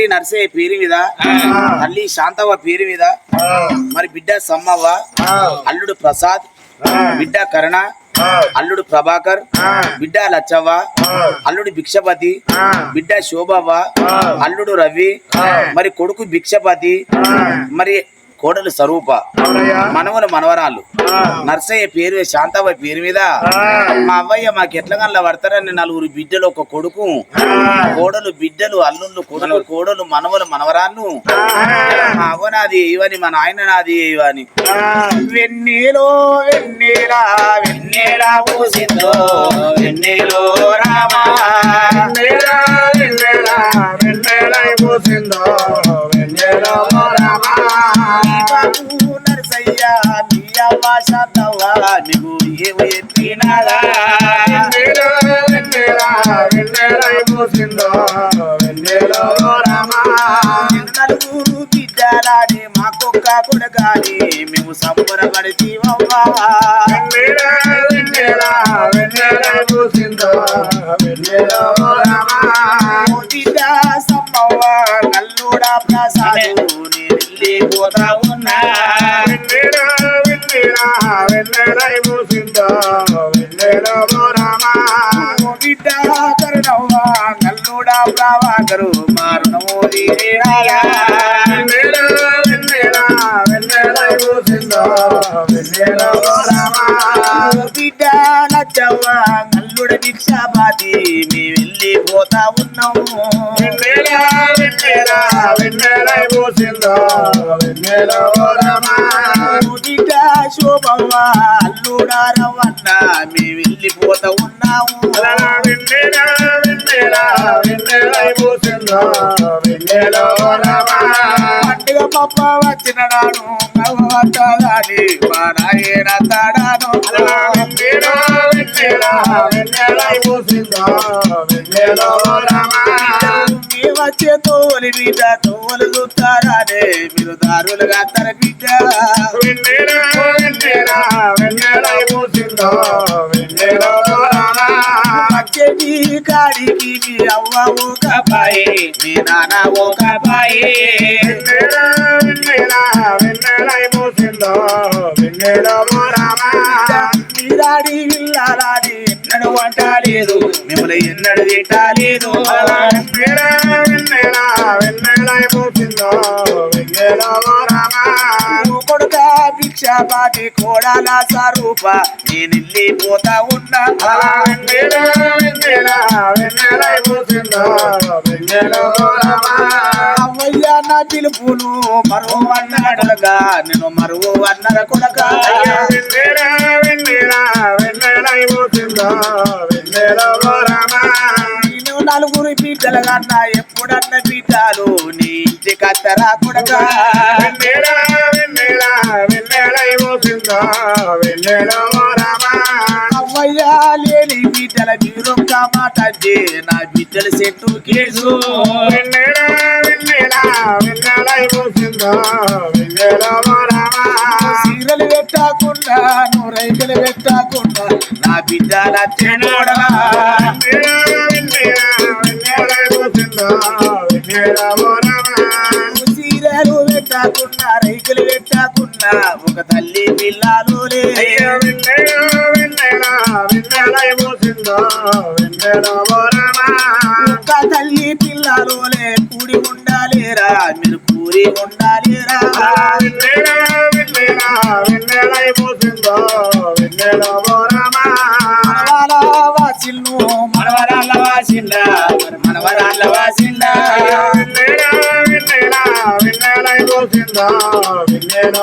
నర్సయ్య పేరు మీద తల్లి శాంతవ్వ పేరు మీద మరి బిడ్డ సమ్మవ్వ అల్లుడు ప్రసాద్ బిడ్డ కరుణ అల్లుడు ప్రభాకర్ బిడ్డ లచ్చవ్వ అల్లుడు భిక్షపతి బిడ్డ శోభవ్వ అల్లుడు రవి మరి కొడుకు భిక్షపతి మరి కోడలు స్వరూప. మనవలు మనవరాలు. నర్సయ్య పేరు శాంతవ్వ పేరు మీద. మా అవ్వయ్య మాకు ఎట్ల గల్ల పడతారని నలుగురు బిడ్డలు ఒక కొడుకు. కోడలు బిడ్డలు అల్లుళ్ళు కొడులు కోడలు మనవలు మనవరాళ్ళు. మా అవ్వ నాది ఇవని మా నాయన నాది ఇవని వెన్నీలో వెన్నీలా వెన్నీలా పూసిందో వెన్నీలో శాంతవ్వ నీకు ఏమి రామా. నలుగురు బిడ్డలాని మాకొక్క కొడగాని మేము. ఓ బిడ్డ సమ్మవ్వ కల్లుడా ప్రసాదు. నేను పోతా ఉన్నా. వెన్నెల, వెన్నెలై పూసిందో, వెన్నెల ఓ రామా. బిడ్డ నచ్చవ్వ కల్లుడ భిక్షాపాతి మీ వెళ్ళిపోతా ఉన్నాము బిడ్డ శోభవ్వ అల్లుడా మీ వెళ్ళిపోతా ఉన్నాము పండుగ పప్ప వచ్చిన నవ్వతాని తాడాను. వచ్చే తోలి బిడ్డ తోలు చూస్తారానే. మీరు దారులుగా తర బిడ్డ. కాడికి మీ అవ్వ ఒక అబ్బాయి మీ నాన్న ఒక రామా. మీరాడి విల్లాలని ఎన్నడు వంట లేదు మిమ్మల్ని ఎన్నడు తిట్టలేదు వెన్నెల, వెన్నెల, పూసిందో, వెన్నెల భిక్షాపాటి కోడాల స్వరూప నేను పోతా ఉన్నా. వెన్నెల, వెన్నెల. అవ్వయ్య నా పిలుపును మరో అన్నడలుగా నేను మరో అన్నర కొడక. అయ్యా వెన్నెల, వెన్నెల, వెన్నెలై వెన్నెల నలుగురు కన్నా ఎప్పుడన్న బిడ్డలు నీ ఇంటి కత్తరా కొడక. వెన్నెల, వెన్నెల, వెన్నెలై పూసిందో, వెన్నెల ఓ లేని బిడ్డల మీరొక్క మాట నా బిడ్డల చెట్టు కేసు. వెన్నెల, వెన్నెల, వెన్నెలై చీరలు పెట్టకుండా నువ్వు రైతులు పెట్టకుండా నా బిడ్డల చెడోడా వెన్నెల, వెన్నెల, వెన్నెలై వెన్నెల పెట్టకుండా రైతులు పెట్టకుండా ఒక తల్లి పిల్లలు. ఒక తల్లి పిల్లలు కూడి ఉండాలేరా మీరు కూడి ఉండాలేరా. వెన్నెల, వెన్నెల, వెన్నెలై పూసిందో, వెన్నెల,